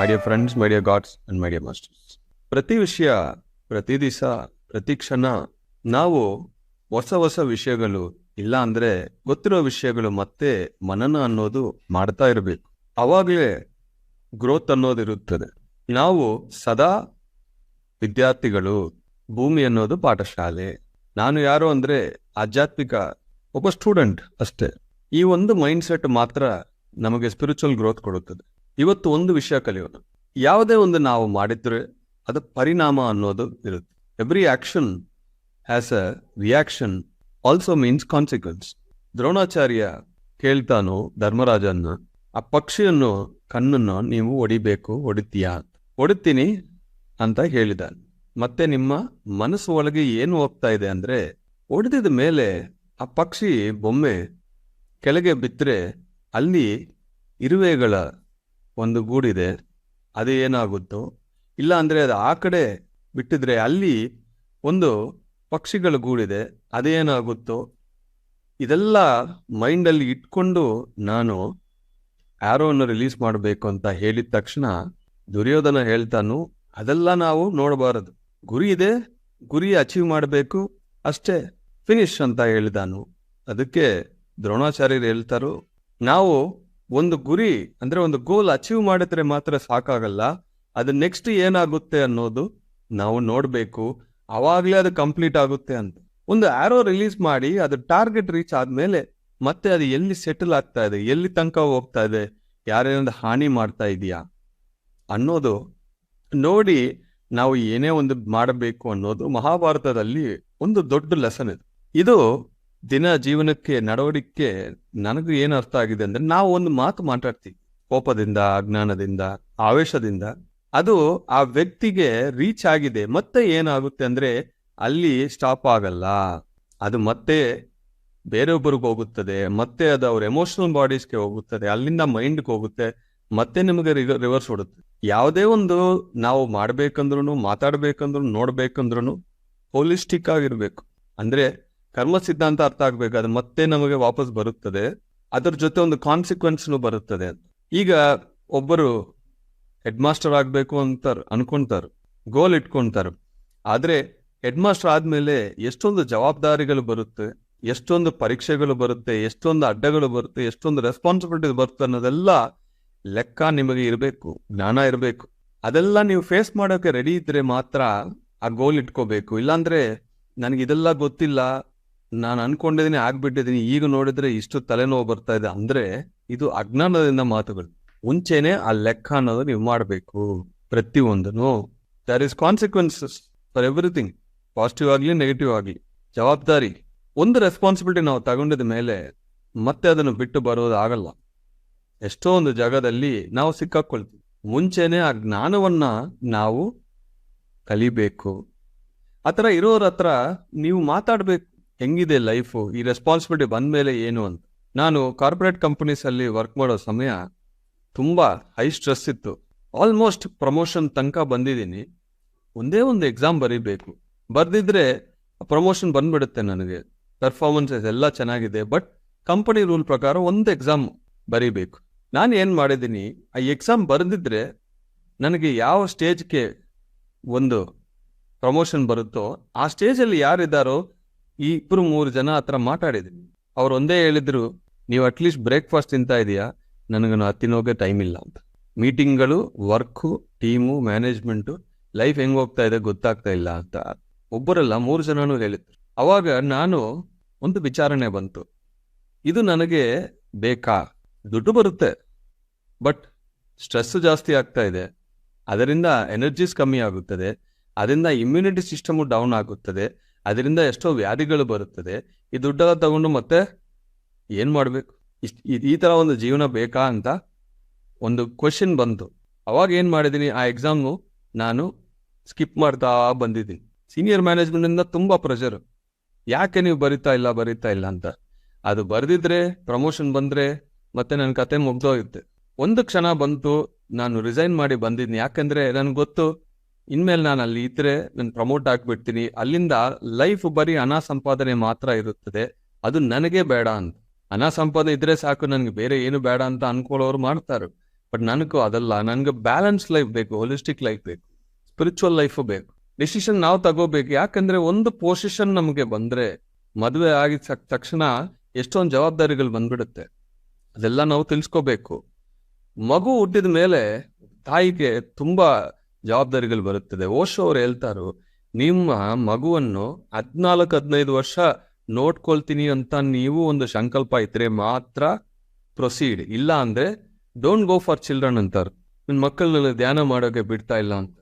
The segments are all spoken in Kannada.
My dear friends my dear gods and my dear masters ಪ್ರತಿ ವಿಷಯ, ಪ್ರತಿ ದಿವಸ ಪ್ರತಿ ಕ್ಷಣ ನಾವು ಹೊಸ ಹೊಸ ವಿಷಯಗಳು, ಇಲ್ಲ ಅಂದ್ರೆ ಗೊತ್ತಿರೋ ವಿಷಯಗಳು ಮತ್ತೆ ಮನನ ಅನ್ನೋದು ಮಾಡ್ತಾ ಇರಬೇಕು. ಅವಾಗಲೇ ಗ್ರೋತ್ ಅನ್ನೋದು ಇರುತ್ತದೆ. ನಾವು ಸದಾ ವಿದ್ಯಾರ್ಥಿಗಳು, ಭೂಮಿ ಅನ್ನೋದು ಪಾಠಶಾಲೆ. ನಾನು ಯಾರು ಅಂದ್ರೆ ಆಧ್ಯಾತ್ಮಿಕ, ಒಬ್ಬ ಸ್ಟೂಡೆಂಟ್ ಅಷ್ಟೇ. ಈ ಒಂದು ಮೈಂಡ್ ಸೆಟ್ ಮಾತ್ರ ನಮಗೆ ಸ್ಪಿರಿಚುವಲ್ ಗ್ರೋತ್ ಕೊಡುತ್ತದೆ. ಇವತ್ತು ಒಂದು ವಿಷಯ ಕಲಿಯೋಣ ಯಾವುದೇ ಒಂದು ನಾವು ಮಾಡಿದ್ರೆ ಅದು ಪರಿಣಾಮ ಅನ್ನೋದು ಇರುತ್ತೆ. Every action has a reaction also means consequence Dronacharya ಕೇಳ್ತಾನು ಧರ್ಮರಾಜನ್ನ, ಆ ಪಕ್ಷಿಯನ್ನು, ಕಣ್ಣನ್ನು ನೀವು ಹೊಡಿಬೇಕು, ಹೊಡಿತೀಯಾ? ಹೊಡಿತೀನಿ ಅಂತ ಹೇಳಿದ ಮತ್ತೆ ನಿಮ್ಮ ಮನಸ್ಸು ಒಳಗೆ ಏನು ಹೋಗ್ತಾ ಇದೆ ಅಂದ್ರೆ, ಹೊಡೆದಿದ ಮೇಲೆ ಆ ಪಕ್ಷಿ ಬೊಮ್ಮೆ ಕೆಳಗೆ ಬಿದ್ದರೆ ಅಲ್ಲಿ ಇರುವೆಗಳ ಒಂದು ಗೂಡಿದೆ, ಅದು ಏನಾಗುತ್ತೋ? ಇಲ್ಲ ಅಂದರೆ ಅದು ಆ ಕಡೆ ಬಿಟ್ಟಿದ್ರೆ ಅಲ್ಲಿ ಒಂದು ಪಕ್ಷಿಗಳ ಗೂಡಿದೆ ಅದೇನಾಗುತ್ತೋ ಇದೆಲ್ಲ ಮೈಂಡಲ್ಲಿ ಇಟ್ಕೊಂಡು ನಾನು ಆರೋವನ್ನು ರಿಲೀಸ್ ಮಾಡಬೇಕು ಅಂತ ಹೇಳಿದ ತಕ್ಷಣ ದುರ್ಯೋಧನ ಹೇಳ್ತಾನು, ಅದೆಲ್ಲ ನಾವು ನೋಡಬಾರದು. ಗುರಿ ಇದೆ, ಗುರಿ ಅಚೀವ್ ಮಾಡಬೇಕು, ಅಷ್ಟೇ ಫಿನಿಶ್ ಅಂತ ಹೇಳಿದಾನು. ಅದಕ್ಕೆ ದ್ರೋಣಾಚಾರ್ಯರು ಹೇಳ್ತಾರೋ, ನಾವು ಒಂದು ಗುರಿ ಅಂದ್ರೆ ಒಂದು ಗೋಲ್ ಅಚೀವ್ ಮಾಡಿದ್ರೆ ಮಾತ್ರ ಸಾಕಾಗಲ್ಲ. ಅದು ನೆಕ್ಸ್ಟ್ ಏನಾಗುತ್ತೆ ಅನ್ನೋದು ನಾವು ನೋಡಬೇಕು. ಅವಾಗಲೇ ಅದು ಕಂಪ್ಲೀಟ್ ಆಗುತ್ತೆ ಅಂತ. ಒಂದು ಆರೋ ರಿಲೀಸ್ ಮಾಡಿ, ಅದು ಟಾರ್ಗೆಟ್ ರೀಚ್ ಆದ್ಮೇಲೆ ಮತ್ತೆ ಅದು ಎಲ್ಲಿ ಸೆಟಲ್ ಆಗ್ತಾ ಇದೆ, ಎಲ್ಲಿ ತನಕ ಹೋಗ್ತಾ ಇದೆ ಯಾರೇನಾದ್ರು ಹಾನಿ ಮಾಡ್ತಾ ಇದೆಯಾ ಅನ್ನೋದು ನೋಡಿ ನಾವು ಏನೇ ಒಂದು ಮಾಡಬೇಕು ಅನ್ನೋದು ಮಹಾಭಾರತದಲ್ಲಿ ಒಂದು ದೊಡ್ಡ ಲೆಸನ್ ಇದು. ಇದು ದಿನ ಜೀವನಕ್ಕೆ ನಡವಳಿಕೆ ನನಗೂ ಏನು ಅರ್ಥ ಆಗಿದೆ ಅಂದ್ರೆ ನಾವು ಒಂದು ಮಾತು ಮಾತಾಡ್ತೀವಿ. ಕೋಪದಿಂದ, ಅಜ್ಞಾನದಿಂದ, ಆವೇಶದಿಂದ. ಅದು ಆ ವ್ಯಕ್ತಿಗೆ ರೀಚ್ ಆಗಿದೆ. ಮತ್ತೆ ಏನಾಗುತ್ತೆ ಅಂದ್ರೆ ಅಲ್ಲಿ ಸ್ಟಾಪ್ ಆಗಲ್ಲ. ಅದು ಮತ್ತೆ ಬೇರೊಬ್ಬರಿಗೆ ಹೋಗುತ್ತದೆ. ಮತ್ತೆ ಅದು ಅವ್ರ ಎಮೋಷನಲ್ ಬಾಡೀಸ್ಗೆ ಹೋಗುತ್ತದೆ. ಅಲ್ಲಿಂದ ಮೈಂಡ್ಗೆ ಹೋಗುತ್ತೆ. ಮತ್ತೆ ನಿಮಗೆ ರಿವರ್ಸ್ ಹೊಡುತ್ತೆ ಯಾವುದೇ ಒಂದು ನಾವು ಮಾಡ್ಬೇಕಂದ್ರೂ ಮಾತಾಡ್ಬೇಕಂದ್ರು ನೋಡ್ಬೇಕಂದ್ರೂ ಹೋಲಿಸ್ಟಿಕ್ ಆಗಿರ್ಬೇಕು. ಅಂದ್ರೆ ಕರ್ಮ ಸಿದ್ಧಾಂತ ಅರ್ಥ ಆಗ್ಬೇಕು. ಅದು ಮತ್ತೆ ನಮಗೆ ವಾಪಸ್ ಬರುತ್ತದೆ. ಅದರ ಜೊತೆ ಒಂದು ಕಾನ್ಸಿಕ್ವೆನ್ಸ್ನು ಬರುತ್ತದೆ. ಈಗ ಒಬ್ಬರು ಹೆಡ್ ಮಾಸ್ಟರ್ ಆಗ್ಬೇಕು ಅಂತ ಅನ್ಕೊಂತಾರ ಗೋಲ್ ಇಟ್ಕೊಂತಾರ. ಆದ್ರೆ ಹೆಡ್ ಮಾಸ್ಟರ್ ಆದ್ಮೇಲೆ ಎಷ್ಟೊಂದು ಜವಾಬ್ದಾರಿಗಳು ಬರುತ್ತೆ, ಎಷ್ಟೊಂದು ಪರೀಕ್ಷೆಗಳು ಬರುತ್ತೆ, ಎಷ್ಟೊಂದು ಅಡ್ಡಗಳು ಬರುತ್ತೆ, ಎಷ್ಟೊಂದು ರೆಸ್ಪಾನ್ಸಿಬಿಲಿಟಿ ಬರುತ್ತೆ ಅನ್ನೋದೆಲ್ಲ ಲೆಕ್ಕ ನಿಮಗೆ ಇರಬೇಕು, ಜ್ಞಾನ ಇರಬೇಕು. ಅದೆಲ್ಲ ನೀವು ಫೇಸ್ ಮಾಡೋಕೆ ರೆಡಿ ಇದ್ರೆ ಮಾತ್ರ ಆ ಗೋಲ್ ಇಟ್ಕೋಬೇಕು. ಇಲ್ಲಾಂದ್ರೆ ನನಗೆ ಇದೆಲ್ಲ ಗೊತ್ತಿಲ್ಲ ನಾನು ಅನ್ಕೊಂಡಿದ್ದೀನಿ ಆಗ್ಬಿಟ್ಟಿದ್ದೀನಿ ಈಗ ನೋಡಿದ್ರೆ ಇಷ್ಟು ತಲೆನೋವು ಬರ್ತಾ ಇದೆ ಅಂದ್ರೆ ಇದು ಅಜ್ಞಾನದಿಂದ ಮಾತುಗಳು. ಮುಂಚೆನೆ ಆ ಲೆಕ್ಕ ಅನ್ನೋದು ನೀವು ಮಾಡಬೇಕು. ಪ್ರತಿಯೊಂದನು there is consequences for everything positive ಆಗಲಿ ನೆಗೆಟಿವ್ ಆಗಲಿ. ಜವಾಬ್ದಾರಿ. ಒಂದು ರೆಸ್ಪಾನ್ಸಿಬಿಲಿಟಿ ನಾವು ತಗೊಂಡಿದ ಮೇಲೆ ಮತ್ತೆ ಅದನ್ನು ಬಿಟ್ಟು ಬರೋದಾಗಲ್ಲ ಎಷ್ಟೋ ಒಂದು ಜಾಗದಲ್ಲಿ ನಾವು ಸಿಕ್ಕಾಕೊಳ್ತೀವಿ. ಮುಂಚೆನೆ ಆ ಜ್ಞಾನವನ್ನ ನಾವು ಕಲಿಬೇಕು. ಆ ಥರ ಇರೋರ ನೀವು ಮಾತಾಡ್ಬೇಕು. ಹೆಂಗಿದೆ ಲೈಫು? ಈ ರೆಸ್ಪಾನ್ಸಿಬಿಲಿಟಿ ಬಂದ್ಮೇಲೆ ಏನು ಅಂತ. ನಾನು ಕಾರ್ಪೊರೇಟ್ ಕಂಪನೀಸಲ್ಲಿ ವರ್ಕ್ ಮಾಡೋ ಸಮಯ ತುಂಬಾ ಹೈ ಸ್ಟ್ರೆಸ್ ಇತ್ತು. ಆಲ್ಮೋಸ್ಟ್ ಪ್ರಮೋಷನ್ ತನಕ ಬಂದಿದ್ದೀನಿ. ಒಂದೇ ಒಂದು ಎಕ್ಸಾಮ್ ಬರೀಬೇಕು. ಬರ್ದಿದ್ರೆ ಪ್ರಮೋಷನ್ ಬಂದ್ಬಿಡುತ್ತೆ ನನಗೆ. ಪರ್ಫಾರ್ಮೆನ್ಸಸ್ ಎಲ್ಲ ಚೆನ್ನಾಗಿದೆ ಬಟ್ ಕಂಪನಿ ರೂಲ್ ಪ್ರಕಾರ ಒಂದು ಎಕ್ಸಾಮ್ ಬರೀಬೇಕು. ನಾನು ಏನು ಮಾಡಿದ್ದೀನಿ? ಆ ಎಕ್ಸಾಮ್ ಬರೆದಿದ್ರೆ ನನಗೆ ಯಾವ ಸ್ಟೇಜ್ಗೆ ಒಂದು ಪ್ರಮೋಷನ್ ಬರುತ್ತೋ, ಆ ಸ್ಟೇಜಲ್ಲಿ ಯಾರಿದ್ದಾರೋ ಈ ಇಬ್ರು ಮೂರು ಜನ ಹತ್ರ ಮಾತಾಡಿದ್ರು. ಅವ್ರು ಒಂದೇ ಹೇಳಿದ್ರು, ನೀವು ಅಟ್ಲೀಸ್ಟ್ ಬ್ರೇಕ್ಫಾಸ್ಟ್ ತಿಂತಾ ಇದೆಯಾ? ನನಗೆ ತಿನ್ನೋಕೆ ಟೈಮ್ ಇಲ್ಲ ಅಂತ. ಮೀಟಿಂಗ್ಗಳು ವರ್ಕು ಟೀಮು ಮ್ಯಾನೇಜ್ಮೆಂಟು ಲೈಫ್ ಹೆಂಗ್ ಹೋಗ್ತಾ ಇದೆ ಗೊತ್ತಾಗ್ತಾ ಇಲ್ಲ ಅಂತ. ಒಬ್ಬರಲ್ಲ ಮೂರು ಜನನೂ ಹೇಳಿದ್ರು. ಅವಾಗ ನಾನು ಒಂದು ವಿಚಾರಣೆ ಬಂತು. ಇದು ನನಗೆ ಬೇಕಾ? ದುಡ್ಡು ಬರುತ್ತೆ. ಬಟ್ ಸ್ಟ್ರೆಸ್ ಜಾಸ್ತಿ ಆಗ್ತಾ ಇದೆ. ಅದರಿಂದ ಎನರ್ಜೀಸ್ ಕಮ್ಮಿ ಆಗುತ್ತದೆ. ಅದರಿಂದ ಇಮ್ಯುನಿಟಿ ಸಿಸ್ಟಮು ಡೌನ್ ಆಗುತ್ತದೆ. ಅದರಿಂದ ಎಷ್ಟೋ ವ್ಯಾಧಿಗಳು ಬರುತ್ತದೆ. ಈ ದುಡ್ಡೆಲ್ಲ ತಗೊಂಡು ಮತ್ತೆ ಏನು ಮಾಡಬೇಕು? ಇಷ್ಟು ಈ ಥರ ಒಂದು ಜೀವನ ಬೇಕಾ ಅಂತ ಒಂದು ಕ್ವಶನ್ ಬಂತು. ಅವಾಗ ಏನು ಮಾಡಿದ್ದೀನಿ ಆ ಎಕ್ಸಾಮು ನಾನು ಸ್ಕಿಪ್ ಮಾಡ್ತಾ ಬಂದಿದ್ದೀನಿ. ಸೀನಿಯರ್ ಮ್ಯಾನೇಜ್ಮೆಂಟಿಂದ ತುಂಬ ಪ್ರೆಷರ್ ಯಾಕೆ ನೀವು ಬರಿತಾ ಇಲ್ಲ ಬರಿತಾ ಇಲ್ಲ ಅಂತ? ಅದು ಬರೆದಿದ್ರೆ ಪ್ರಮೋಷನ್ ಬಂದರೆ ಮತ್ತೆ ನನ್ನ ಕತೆ ಮುಗ್ದೋಗುತ್ತೆ. ಒಂದು ಕ್ಷಣ ಬಂತು, ನಾನು ರಿಸೈನ್ ಮಾಡಿ ಬಂದಿದ್ದೀನಿ. ಯಾಕಂದ್ರೆ ನನಗೆ ಗೊತ್ತು ಇನ್ಮೇಲೆ ನಾನು ಅಲ್ಲಿ ಇದ್ರೆ ನಾನು ಪ್ರಮೋಟ್ ಆಗ್ಬಿಡ್ತೀನಿ. ಅಲ್ಲಿಂದ ಲೈಫ್ ಬರೀ ಹಣ ಸಂಪಾದನೆ ಮಾತ್ರ ಇರುತ್ತದೆ. ಅದು ನನಗೆ ಬೇಡ ಅಂತ. ಹಣ ಸಂಪಾದನೆ ಇದ್ರೆ ಸಾಕು, ನನಗೆ ಬೇರೆ ಏನು ಬೇಡ ಅಂತ ಅನ್ಕೊಳ್ಳೋರು ಮಾಡ್ತಾರೆ. ಬಟ್ ನನಗೂ ಅದಲ್ಲ. ನನಗೆ ಬ್ಯಾಲೆನ್ಸ್ ಲೈಫ್ ಬೇಕು ಹೋಲಿಸ್ಟಿಕ್ ಲೈಫ್ ಬೇಕು ಸ್ಪಿರಿಚುವಲ್ ಲೈಫು ಬೇಕು. ಡಿಸಿಷನ್ ನಾವು ತಗೋಬೇಕು. ಯಾಕಂದ್ರೆ ಒಂದು ಪೊಸಿಷನ್ ನಮಗೆ ಬಂದ್ರೆ ಮದುವೆ ಆಗಿದ ತಕ್- ತಕ್ಷಣ ಎಷ್ಟೊಂದು ಜವಾಬ್ದಾರಿಗಳು ಬಂದ್ಬಿಡುತ್ತೆ. ಅದೆಲ್ಲ ನಾವು ತಿಳಿಸ್ಕೋಬೇಕು. ಮಗು ಹುಟ್ಟಿದ ಮೇಲೆ ತಾಯಿಗೆ ತುಂಬಾ ಜವಾಬ್ದಾರಿಗಳು ಬರುತ್ತದೆ. ಓಶೋ ಅವರು ಹೇಳ್ತಾರು, ನಿಮ್ಮ ಮಗುವನ್ನು ಹದ್ನಾಲ್ಕು, ಹದಿನೈದು ವರ್ಷ ನೋಡ್ಕೊಳ್ತೀನಿ ಅಂತ ನೀವು ಒಂದು ಸಂಕಲ್ಪ ಇದ್ರೆ ಮಾತ್ರ ಪ್ರೊಸೀಡ್. ಇಲ್ಲ ಅಂದ್ರೆ ಡೋಂಟ್ ಗೋ ಫಾರ್ ಚಿಲ್ಡ್ರನ್ ಅಂತಾರೆ. ನಿನ್ ಮಕ್ಕಳನ್ನ ಧ್ಯಾನ ಮಾಡೋಕೆ ಬಿಡ್ತಾ ಇಲ್ಲ ಅಂತ.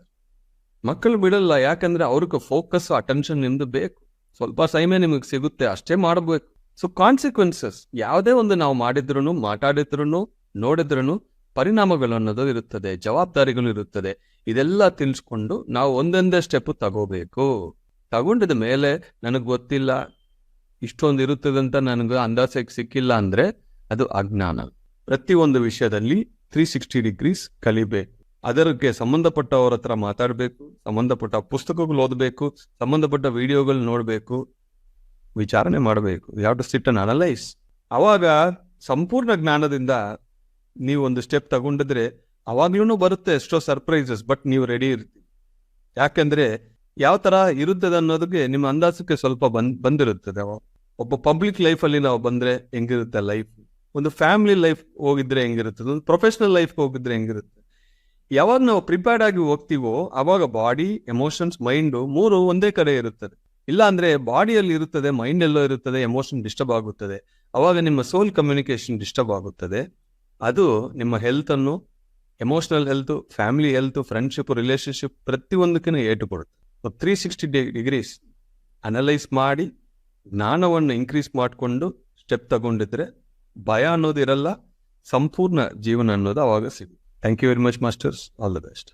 ಮಕ್ಕಳು ಬಿಡಲ್ಲ, ಯಾಕಂದ್ರೆ ಅವ್ರಿಗೆ ಫೋಕಸ್ ಅಟೆನ್ಷನ್ ನಿಮ್ದು ಬೇಕು. ಸ್ವಲ್ಪ ಸಮಯ ನಿಮಗೆ ಸಿಗುತ್ತೆ, ಅಷ್ಟೇ ಮಾಡಬೇಕು. ಸೊ ಕಾನ್ಸಿಕ್ವೆನ್ಸಸ್ ಯಾವುದೇ ಒಂದು ನಾವು ಮಾಡಿದ್ರು ಮಾತಾಡಿದ್ರು ನೋಡಿದ್ರು ಪರಿಣಾಮಗಳು ಅನ್ನೋದು ಇರುತ್ತದೆ ಜವಾಬ್ದಾರಿಗಳು ಇರುತ್ತದೆ. ಇದೆಲ್ಲ ತಿಳಿಸ್ಕೊಂಡು ನಾವು ಒಂದೊಂದೇ ಸ್ಟೆಪ್ ತಗೋಬೇಕು. ತಗೊಂಡಿದ ಮೇಲೆ ನನಗೆ ಗೊತ್ತಿಲ್ಲ, ಇಷ್ಟೊಂದು ಇರುತ್ತದೆ ಅಂತ ನನಗೆ ಅಂದಾಜಕ್ಕೆ ಸಿಕ್ಕಿಲ್ಲ ಅಂದ್ರೆ ಅದು ಅಜ್ಞಾನ. ಪ್ರತಿಯೊಂದು ವಿಷಯದಲ್ಲಿ ತ್ರೀ ಸಿಕ್ಸ್ಟಿ ಡಿಗ್ರೀಸ್ ಕಲಿಬೇಕು. ಅದಕ್ಕೆ ಸಂಬಂಧಪಟ್ಟವರ ಹತ್ರ ಮಾತಾಡಬೇಕು, ಸಂಬಂಧಪಟ್ಟ ಪುಸ್ತಕಗಳು ಓದಬೇಕು, ಸಂಬಂಧಪಟ್ಟ ವಿಡಿಯೋಗಳು ನೋಡಬೇಕು, ವಿಚಾರಣೆ ಮಾಡಬೇಕು. ಯಾವ ಟು ಸಿಟ್ ಅನ್ ಅನಲೈಸ್ ಅವಾಗ ಸಂಪೂರ್ಣ ಜ್ಞಾನದಿಂದ ನೀವು ಒಂದು ಸ್ಟೆಪ್ ತಗೊಂಡಿದ್ರೆ ಅವಾಗ್ಲೂ ಬರುತ್ತೆ ಎಷ್ಟೋ ಸರ್ಪ್ರೈಸಸ್ ಬಟ್ ನೀವು ರೆಡಿ ಇರ್ತೀವಿ ಯಾಕೆಂದ್ರೆ ಯಾವ ತರ ಇರುತ್ತದೆ ಅನ್ನೋದಕ್ಕೆ ನಿಮ್ಮ ಅಂದಾಜಕ್ಕೆ ಸ್ವಲ್ಪ ಬಂದ್, ಬಂದಿರುತ್ತದೆ. ಒಬ್ಬ ಪಬ್ಲಿಕ್ ಲೈಫಲ್ಲಿ ನಾವು ಬಂದ್ರೆ ಹೆಂಗಿರುತ್ತೆ ಲೈಫ್ ಒಂದು ಫ್ಯಾಮಿಲಿ ಲೈಫ್ ಹೋಗಿದ್ರೆ ಹೆಂಗಿರುತ್ತದೆ? ಒಂದು ಪ್ರೊಫೆಷನಲ್ ಲೈಫ್ ಹೋಗಿದ್ರೆ ಹೆಂಗಿರುತ್ತೆ? ಯಾವಾಗ ನಾವು ಪ್ರಿಪೇರ್ಡ್ ಆಗಿ ಹೋಗ್ತೀವೋ, ಅವಾಗ ಬಾಡಿ ಎಮೋಷನ್ಸ್ ಮೈಂಡು ಮೂರು ಒಂದೇ ಕಡೆ ಇರುತ್ತದೆ. ಇಲ್ಲ ಅಂದ್ರೆ ಬಾಡಿಯಲ್ಲಿ ಇರುತ್ತದೆ ಮೈಂಡ್ ಎಲ್ಲೋ ಇರುತ್ತದೆ ಎಮೋಷನ್ ಡಿಸ್ಟರ್ಬ್ ಆಗುತ್ತದೆ. ಅವಾಗ ನಿಮ್ಮ ಸೋಲ್ ಕಮ್ಯುನಿಕೇಶನ್ ಡಿಸ್ಟರ್ಬ್ ಆಗುತ್ತದೆ. ಅದು ನಿಮ್ಮ ಹೆಲ್ತ್ ಅನ್ನು emotional health family health friendship relationship ಪ್ರತಿಯೊಂದಕ್ಕೂ ಏಟು ಕೊಡುತ್ತೆ. ತ್ರೀ ಸಿಕ್ಸ್ಟಿ ಡಿಗ್ರೀಸ್ ಅನಲೈಸ್ ಮಾಡಿ, ಜ್ಞಾನವನ್ನು ಇನ್ಕ್ರೀಸ್ ಮಾಡಿಕೊಂಡು ಸ್ಟೆಪ್ ತಗೊಂಡಿದ್ರೆ ಭಯ ಅನ್ನೋದು ಇರಲ್ಲ ಸಂಪೂರ್ಣ ಜೀವನ ಅನ್ನೋದು ಅವಾಗ ಸಿಗುತ್ತೆ. Thank you very much masters all the best